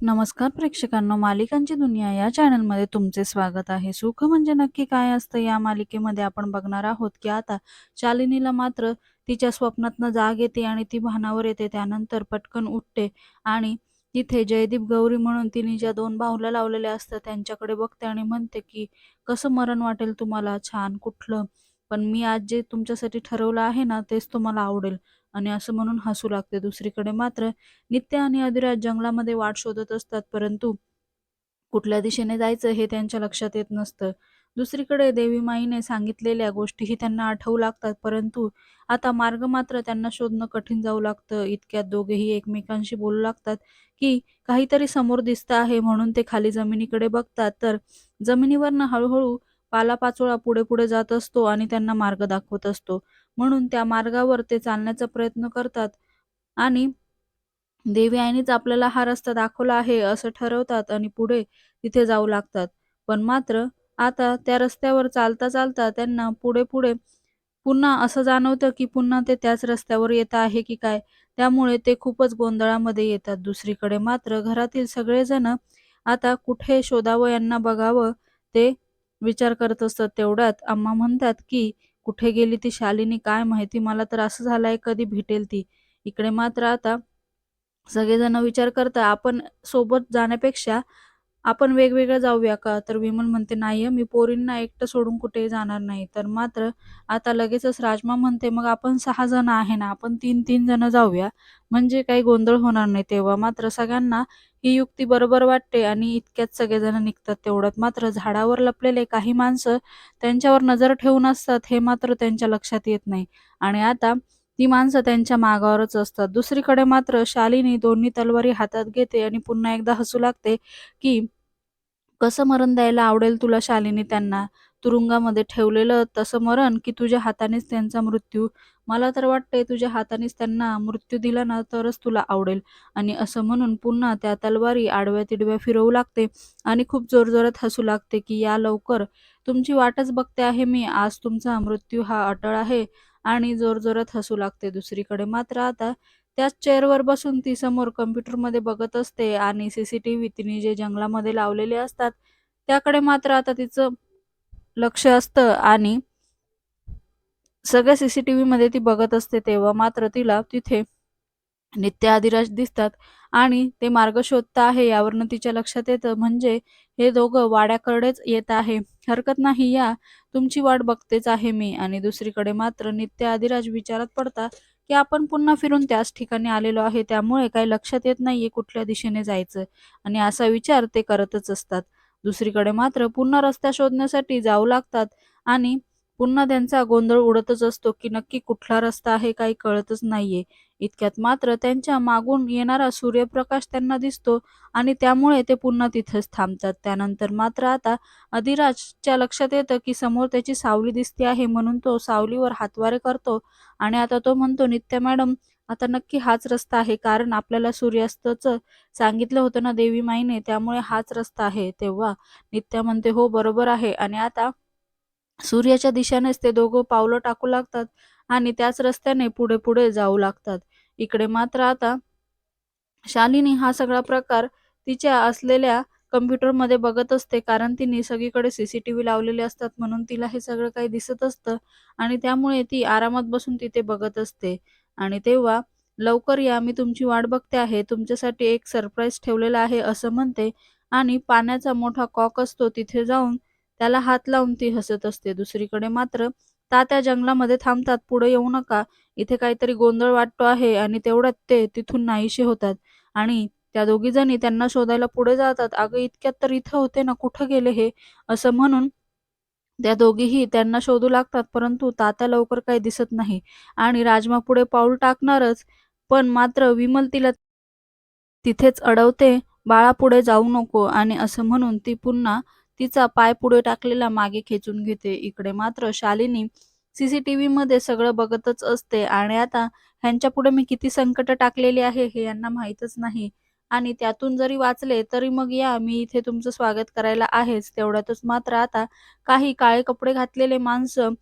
नमस्कार प्रेक्षकांनो, मालिकांची दुनिया या चॅनलमध्ये तुमचे स्वागत आहे. सुख म्हणजे नक्की काय असतं या मालिकेमध्ये आपण बघणार आहोत, की आता शालिनीला मात्र तिच्या स्वप्नातनं जाग येते आणि ती भानावर येते. त्यानंतर पटकन उठते आणि तिथे जयदीप गौरी म्हणून तिने ज्या दोन बाहुल्या लावलेल्या असतात त्यांच्याकडे बघते आणि म्हणते, की "कसं मरण वाटेल तुम्हाला? छान. कुठलं? पण मी आज जे तुमच्यासाठी ठरवलं आहे ना, तेच तुम्हाला आवडेल." आणि असं म्हणून हसू लागते. दुसरीकडे मात्र नित्य आणि अधिराज जंगलामध्ये वाट शोधत असतात, परंतु कुठल्या दिशेने जायचं हे त्यांच्या लक्षात येत नसतं. दुसरीकडे देवी माईने सांगितलेल्या गोष्टीही त्यांना आठवू लागतात, परंतु आता मार्ग मात्र त्यांना शोधणं कठीण जाऊ लागतं. इतक्यात दोघेही एकमेकांशी बोलू लागतात, की काहीतरी समोर दिसतं आहे म्हणून ते खाली जमिनीकडे बघतात, तर जमिनीवरनं हळूहळू पालापाचोळा पुढे-पुढे जात असतो आणि त्यांना मार्ग दाखवत असतो. म्हणून त्या मार्गावर ते चालण्याचा प्रयत्न करतात आणि देवी आईनेच आपल्याला हा रस्ता दाखवला आहे असं ठरवतात आणि पुढे तिथे जाऊ लागतात. पण मात्र आता त्या रस्त्यावर चालता चालता त्यांना पुढे पुढे पुन्हा असं जाणवतं की पुन्हा ते त्याच रस्त्यावर येत आहे की काय त्यामुळे ते खूपच गोंधळामध्ये येतात. दुसरीकडे मात्र घरातील सगळेजण आता कुठे शोधावं यांना बघावं ते विचार करत असतात. तेवढ्यात अम्मा म्हणतात की कुठे गेली ती शालिनी काय माहिती मला तर असं झालंय कधी भेटेल ती. इकडे मात्र आता सगळेजण विचार करता आपण सोबत जाण्यापेक्षा आपण वेगवेगळं जाऊया का? तर विमल म्हणते, "नाही मी पोरींना एकटं सोडून कुठेही जाणार नाही." तर मात्र आता लगेचच राजमा म्हणते, "मग आपण सहा जण आहे ना, आपण 3-3 जण जाऊया, म्हणजे काही गोंधळ होणार नाही." तेव्हा मात्र सगळ्यांना ही युक्ती बरोबर वाटते आणि इतक्यात सगळेजण निघतात. तेवढ्यात मात्र झाडावर लपलेले काही माणसं त्यांच्यावर नजर ठेवून असतात, हे मात्र त्यांच्या लक्षात येत नाही आणि आता ती माणसं त्यांच्या मागावरच असतात. दुसरीकडे मात्र शालिनी दोन्ही तलवारी हातात घेते आणि पुन्हा एकदा हसू लागते, की "कसं मरण द्यायला आवडेल तुला शालिनी त्यांना? तुरुंगामध्ये ठेवलेलं तसं मरण, की तुझ्या हातानेच त्यांचा मृत्यू? मला तर वाटतंय तुझ्या हातानेच त्यांना मृत्यू दिला ना तरच तुला आवडेल." आणि असं म्हणून पुन्हा त्या तलवारी आडव्या-तिडव्या फिरवू लागते आणि खूप जोरजोरात हसू लागते, की "या लवकर, तुमची वाटच बघते आहे मी. आज तुमचा मृत्यू हा अटळ आहे." आणि जोरजोरात हसू लागते. दुसरीकडे मात्र आता त्याच चेअरवर बसून ती समोर कम्प्युटरमध्ये बघत असते आणि सीसीटीव्ही तिने जे जंगलामध्ये लावलेले असतात त्याकडे मात्र आता तिचं लक्ष असतं आणि सगळ्या सीसीटीव्हीमध्ये ती बघत असते. तेव्हा मात्र तिला तिथे नित्य आदिराज दिसतात आणि ते मार्ग शोधता आहे यावरनं तिच्या लक्षात येतं म्हणजे हे दोघं वाड्याकडेच येत आहे. हरकत नाही या, तुमची वाट बघतेच आहे मी. आणि दुसरीकडे मात्र नित्य आदिराज विचारात पडतात की आपण पुन्हा फिरून त्याच ठिकाणी आलेलो आहे त्यामुळे काही लक्षात येत नाहीये कुठल्या दिशेने जायचं आणि असा विचार ते करतच असतात. दुसरीकडे मात्र पुन्हा रस्ता शोधण्यासाठी जाऊ लागतात आणि पुन्हा त्यांचा गोंधळ उडतच असतो की नक्की कुठला रस्ता आहे काही कळतच नाहीये. इतक्यात मात्र त्यांच्या मागून येणारा सूर्यप्रकाश त्यांना दिसतो आणि त्यामुळे ते पुन्हा तिथेच थांबतात. त्यानंतर मात्र आता अधिराजच्या लक्षात येतं की समोर त्याची सावली दिसते आहे म्हणून तो सावलीवर हातवारे करतो आणि आता तो म्हणतो, "नित्या मॅडम, आता नक्की हाच रस्ता आहे कारण आपल्याला सूर्यास्ताचं सांगितलं होतं ना देवी माईने, त्यामुळे हाच रस्ता आहे." तेव्हा नित्या म्हणते, "हो, बरोबर आहे." आणि आता सूर्याच्या दिशेनेच ते दोघं पावलं टाकू लागतात आणि त्याच रस्त्याने पुढे-पुढे जाऊ लागतात. इकडे मात्र आता शालिनी हा सगळा प्रकार तिच्या असलेल्या कॉम्प्युटरमध्ये बघत असते कारण तिने सगळीकडे सीसीटीव्ही लावलेले असतात म्हणून तिला हे सगळं काही दिसत असतं आणि त्यामुळे ती आरामात बसून तिथे बघत असते. आणि तेव्हा "लवकर या, मी तुमची वाट बघते आहे. तुमच्यासाठी एक सरप्राईज ठेवलेला आहे," असं म्हणते आणि पाण्याचा मोठा कॉक असतो तिथे जाऊन त्याला हात लावून ती हसत असते. दुसरीकडे मात्र तात्या जंगलामध्ये थांबतात. "पुढे येऊ नका, इथे काहीतरी गोंधळ वाटतो आहे." आणि तेवढ्यात ते तिथून नाहीशी होतात आणि त्या दोघी जणी त्यांना शोधायला पुढे जातात. "अगं, इतक्यात तर इथं होते ना, कुठं गेले हे?" असं म्हणून त्या दोघीही त्यांना शोधू लागतात, परंतु तात्या लवकर काही दिसत नाही आणि राजमा पुढे पाऊल टाकणारच, पण मात्र विमल तिला तिथेच अडवते, "बाळा, पुढे जाऊ नको." आणि असं म्हणून ती पुन्हा तिचा पाय पुढे टाकलेला मागे खेचून घेते. इकडे मात्र शालिनी सीसीटीव्ही मध्ये सगळं बघतच असते आणि आता ह्यांच्या पुढे मी किती संकट टाकलेली आहे हे यांना माहीतच नाही आणि त्यातून जरी वाचले तरी मग या, मी इथे तुमचं स्वागत करायला आहेच. तेवढ्यातच मात्र आता काही काळे कपडे घातलेले माणसं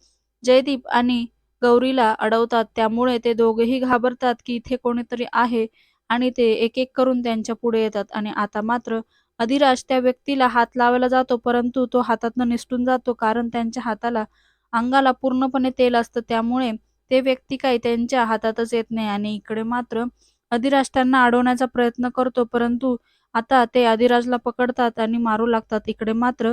जयदीप आणि गौरीला अडवतात. त्यामुळे ते दोघेही घाबरतात की इथे कोणीतरी आहे आणि ते एक एक करून त्यांच्या पुढे येतात आणि आता मात्र अधिराज त्या व्यक्तीला हात लावायला जातो परंतु तो हातातनं निसटून जातो कारण त्यांच्या हाताला अंगाला पूर्णपणे तेल असतं. त्यामुळे ते व्यक्ती काही त्यांच्या हातातच येत नाही आणि इकडे मात्र अधिराज त्यांना अडवण्याचा प्रयत्न करतो परंतु आता ते अधिराजला पकडतात आणि मारू लागतात. इकडे मात्र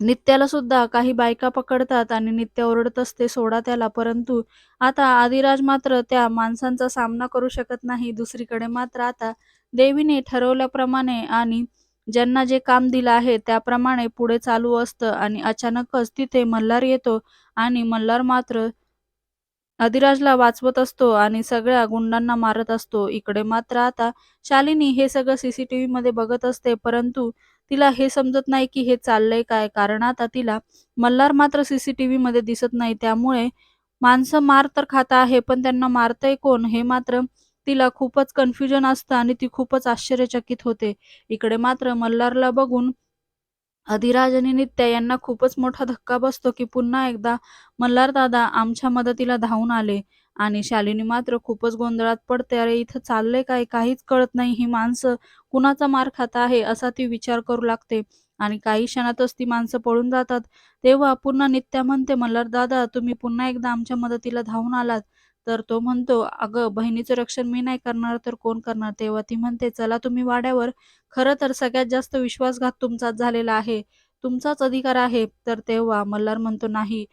नित्याला सुद्धा काही बायका पकडतात आणि नित्या ओरडत असते सोडा त्याला. परंतु आता आदिराज मात्र त्या माणसांचा सामना करू शकत नाही. दुसरीकडे मात्र आता देवीने ठरवल्याप्रमाणे आणि ज्यांना जे काम दिलं आहे त्याप्रमाणे पुढे चालू असतं आणि अचानकच तिथे मल्हार येतो आणि मल्हार मात्र अधिराजला वाचवत असतो आणि सगळ्या गुंडांना मारत असतो. इकडे मात्र आता शालिनी हे सगळं सीसीटीव्ही मध्ये बघत असते परंतु तिला हे समजत नाही की हे चाललंय काय कारण आता तिला मल्हार मात्र सीसीटीव्ही मध्ये दिसत नाही. त्यामुळे माणसं मार तर खात आहे पण त्यांना मारतय कोण हे मात्र तिला खूपच कन्फ्युजन असतं आणि ती खूपच आश्चर्यचकित होते. इकडे मात्र मल्हारला बघून अधिराज आणि नित्या यांना खूपच मोठा धक्का बसतो की पुन्हा एकदा मल्हार दादा आमच्या मदतीला धावून आले. आणि शालिनी मात्र खूपच गोंधळात पडते. अरे इथं चाललंय काय? काहीच कळत नाही. ही माणसं कुणाचा मार खात आहे? असा ती विचार करू लागते. आणि काही क्षणातच ती माणसं पळून जातात. तेव्हा पुन्हा नित्या म्हणते मल्हार दादा तुम्ही पुन्हा एकदा आमच्या मदतीला धावून आलात. तर तो म्हणतो अगं बहिणीचं रक्षण मी नाही करणार तर कोण करणार? तेव्हा ती म्हणते चला तुम्ही वाड्यावर. खरं तर सगळ्यात जास्त विश्वासघात तुमचाच झालेला आहे. तुमचाच अधिकार आहे. तर तेव्हा मल्हार म्हणतो नाही.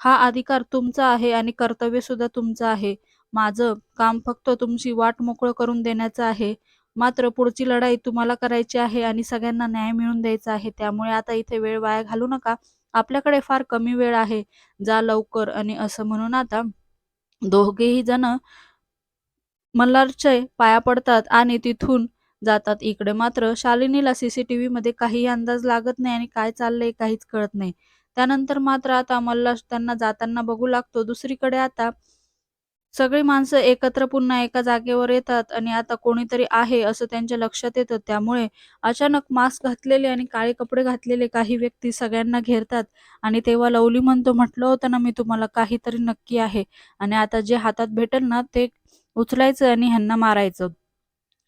हा अधिकार तुमचा आहे आणि कर्तव्य सुद्धा तुमचं आहे. माझं काम फक्त तुमची वाट मोकळं करून देण्याचं आहे. मात्र पुढची लढाई तुम्हाला करायची आहे आणि सगळ्यांना न्याय मिळून द्यायचा आहे. त्यामुळे आता इथे वेळ वाया घालू नका. आपल्याकडे फार कमी वेळ आहे. जा लवकर. आणि असं म्हणून आता दोघेही जण मल्हारचे पाया पडतात आणि तिथून जातात इकडे. मात्र शालिनीला सीसीटीव्ही मध्ये काही अंदाज लागत नाही आणि काय चाललंय काहीच कळत नाही. त्यानंतर मात्र आता मल्हार त्यांना जाताना बघू लागतो. दुसरीकडे आता सगळी माणसं एकत्र पुन्हा एका जागेवर येतात आणि आता कोणीतरी आहे असं त्यांच्या लक्षात येतं. त्यामुळे अचानक मास्क घातलेले आणि काळे कपडे घातलेले काही व्यक्ती सगळ्यांना घेरतात. आणि तेव्हा लवली म्हणतो म्हटलं होतं ना मी तुम्हाला काहीतरी नक्की आहे. आणि आता जे हातात भेटेल ना ते उचलायचं आणि ह्यांना मारायचं.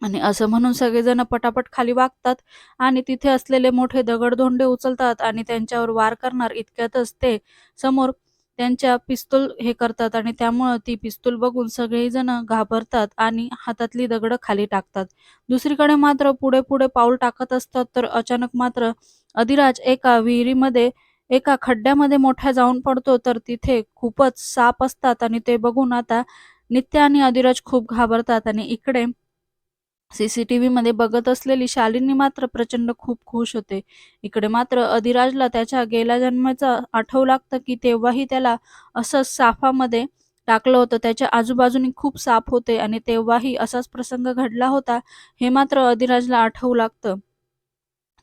आणि असं म्हणून सगळेजण पटापट खाली वागतात आणि तिथे असलेले मोठे दगडधोंडे उचलतात आणि त्यांच्यावर वार करणार इतक्यातच ते समोर त्यांच्या पिस्तूल हे करतात आणि त्यामुळं ती पिस्तूल बघून सगळेजण घाबरतात आणि हातातली दगडं खाली टाकतात. दुसरीकडे मात्र पुढे पुढे पाऊल टाकत असतात तर अचानक मात्र अधिराज एका विहिरीमध्ये एका खड्ड्यामध्ये मोठ्या जाऊन पडतो तर तिथे खूपच साप असतात आणि ते बघून आता नित्य आणि अधिराज खूप घाबरतात आणि इकडे सीसीटीव्ही मध्ये बघत असलेली शालिनी मात्र प्रचंड खूप खुश होते. इकडे मात्र अधिराजला त्याच्या गेल्या जन्माचं आठवू लागतं की तेव्हाही त्याला असं साफामध्ये टाकलं होतं. त्याच्या आजूबाजूनी खूप साप होते आणि तेव्हाही असाच प्रसंग घडला होता हे मात्र अधिराजला आठवू लागतं.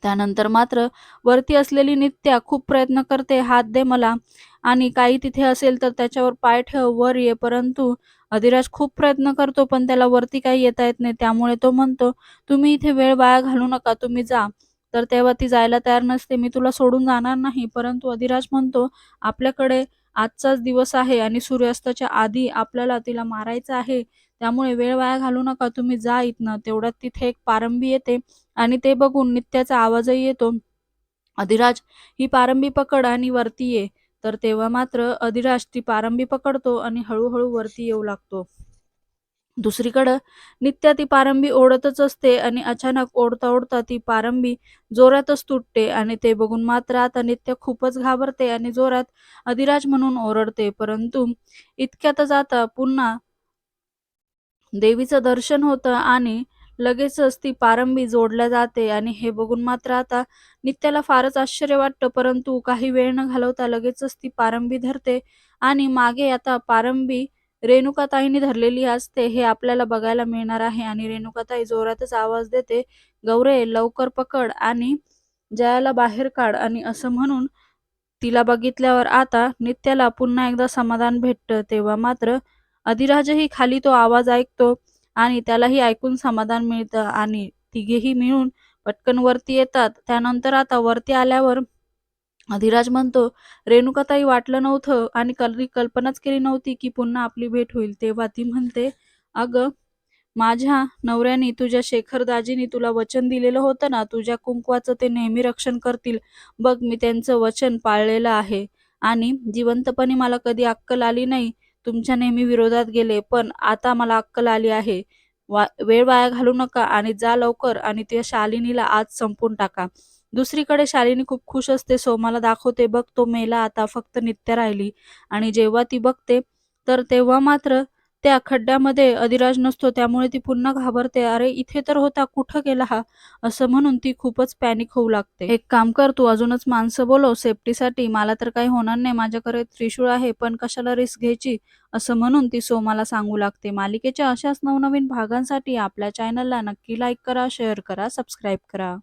त्यानंतर मात्र वरती असलेली नित्या खूप प्रयत्न करते हात दे मला. आणि काही तिथे असेल तर त्याच्यावर पाय ठेव वर ये. परंतु अधिराज खूप प्रयत्न करतो पण त्याला वरती काही येता येत नाही. त्यामुळे तो म्हणतो तुम्ही इथे वेळ वाया घालू नका तुम्ही जा. तर तेव्हा ती जायला तयार नसते. मी तुला सोडून जाणार नाही. परंतु अधिराज म्हणतो आपल्याकडे आजचाच दिवस आहे आणि सूर्यास्ताच्या आधी आपल्याला तिला मारायचं आहे. त्यामुळे वेळ वाया घालू नका तुम्ही जा इथनं. तेवढ्यात तिथे एक पारंबी येते आणि ते बघून नित्याचा आवाजही येतो. अधिराज ही पारंबी पकड आणि वरती ये. तर तेव्हा मात्र अधिराज ती पारंबी पकडतो आणि हळूहळू वरती येऊ लागतो. दुसरीकडं नित्या ती पारंबी ओढतच असते आणि अचानक ओढता ओढता ती पारंबी जोरातच तुटते आणि ते बघून मात्र आता नित्य खूपच घाबरते आणि जोरात अधिराज म्हणून ओरडते परंतु इतक्यातच आता पुन्हा देवीचं दर्शन होतं आणि लगेचच ती पारंबी जोडल्या जाते आणि हे बघून मात्र आता नित्याला फारच आश्चर्य वाटतं परंतु काही वेळ न घालवता लगेचच ती पारंबी धरते आणि मागे आता पारंबी रेणुकाताईने धरलेली असते हे आपल्याला बघायला मिळणार आहे आणि रेणुकाताई जोरातच आवाज देते गौरे लवकर पकड आणि जयाला बाहेर काढ आणि असं म्हणून तिला बघितल्यावर आता नित्याला पुन्हा एकदा समाधान भेटतं तेव्हा मात्र अधिराजही खाली तो आवाज ऐकतो आणि त्यालाही ऐकून समाधान मिळतं आणि तिघेही मिळून पटकन वरती येतात. त्यानंतर आता वरती आल्यावर अधिराज म्हणतो रेणुकाताई वाटलं नव्हतं आणि कल्पनाच केली नव्हती की पुन्हा आपली भेट होईल. तेव्हा ती म्हणते अगं माझ्या नवऱ्याने तुझ्या शेखर दाजीनी तुला वचन दिलेलं होतं ना? तुझ्या कुंकवाचं ते नेहमी रक्षण करतील. बघ मी त्यांचं वचन पाळलेलं आहे आणि जिवंतपणी मला कधी अक्कल आली नाही. तुमच्या नेहमी विरोधात गेले पण आता मला अक्कल आली आहे. वा वेळ वाया घालू नका आणि जा लवकर आणि त्या शालिनीला आज संपून टाका. दुसरीकडे शालिनी खूप खुश असते सोमाला दाखवते बघ तो मेला आता फक्त नित्य राहिली. आणि जेव्हा ती बघते तर तेव्हा मात्र त्या खड्ड्यामध्ये अधिराज नसतो त्यामुळे ती पुन्हा घाबरते. अरे इथे तर होता कुठं गेला हा? असं म्हणून ती खूपच पॅनिक होऊ लागते. एक काम कर तू अजूनच माणसं बोलव सेफ्टीसाठी. मला तर काही होणार नाही माझ्याकडे त्रिशूळ आहे पण कशाला रिस्क घ्यायची? असं म्हणून ती सोमाला सांगू लागते. मालिकेच्या अशाच नवनवीन भागांसाठी आपल्या चॅनलला नक्की लाईक करा शेअर करा सबस्क्राईब करा.